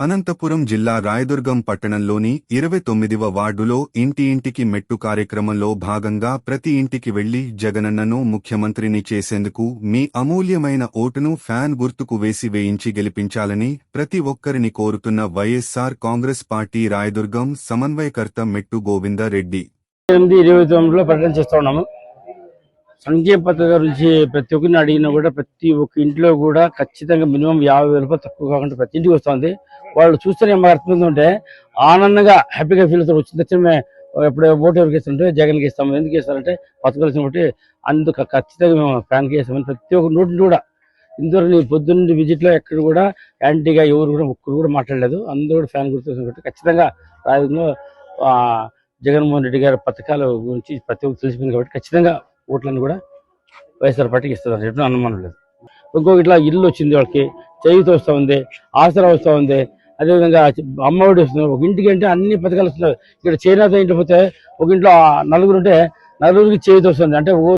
అనంతపురం జిల్లా రాయదుర్గం పట్టణంలోని ఇరవై తొమ్మిదివ వార్డులో ఇంటి ఇంటికి మెట్టు కార్యక్రమంలో భాగంగా ప్రతి ఇంటికి వెళ్ళి జగనన్నను ముఖ్యమంత్రిని చేసేందుకు మీ అమూల్యమైన ఓటును ఫ్యాన్ గుర్తుకు వేసి వేయించి గెలిపించాలని ప్రతి ఒక్కరిని కోరుతున్న వైఎస్సార్ కాంగ్రెస్ పార్టీ రాయదుర్గం సమన్వయకర్త మెట్టు గోవిందరెడ్డి. ఎనిమిది ఇరవై తొమ్మిదిలో ప్రకటన చేస్తున్నాము సంక్షేమ పథకం గురించి ప్రతి ఒక్కరిని అడిగినా కూడా ప్రతి ఒక్క ఇంట్లో కూడా ఖచ్చితంగా మినిమం యాభై వేల రూపాయలు తక్కువ కాకుండా ప్రతి ఇంటికి వస్తుంది. వాళ్ళు చూస్తేనే మాకు అర్థమవుతుంటే ఆనందంగా హ్యాపీగా ఫీల్ అవుతారు. వచ్చిన తక్షణమే ఎప్పుడు ఓటు ఎవరికి ఇస్తుంటే జగన్కి ఇస్తాము ఎందుకు ఇస్తారంటే పథకాలు బట్టి అందుకు ఖచ్చితంగా మేము ఫ్యాన్కి వేస్తామని ప్రతి ఒక్క నోటిని కూడా. ఇందులో నేను పొద్దున్న విజిట్లో ఎక్కడ కూడా యాంటీగా ఎవరు కూడా ఒక్కరు కూడా మాట్లాడలేదు. అందరూ కూడా ఫ్యాన్ గుర్తు కాబట్టి ఖచ్చితంగా రాజకీయంలో జగన్మోహన్ రెడ్డి గారి పథకాల గురించి ప్రతి ఒక్కరు తెలిసిపోయింది కాబట్టి ఖచ్చితంగా ఓట్లను కూడా వైఎస్ఆర్ పార్టీకి ఇస్తారు చెప్పిన అనుమానం లేదు. ఇంకొక ఇట్లా ఇల్లు వచ్చింది వాళ్ళకి చేయితో వస్తూ ఉంది ఆసరా వస్తూ ఉంది. అదేవిధంగా అమ్మఒడి వస్తుంది. ఒక ఇంటికి అంటే అన్ని పథకాలు వస్తున్నాయి. ఇక్కడ చైనాతో ఇంట్లో పోతే ఒక ఇంట్లో నలుగురు ఉంటే నలుగురికి చేయితో వస్తుంది. అంటే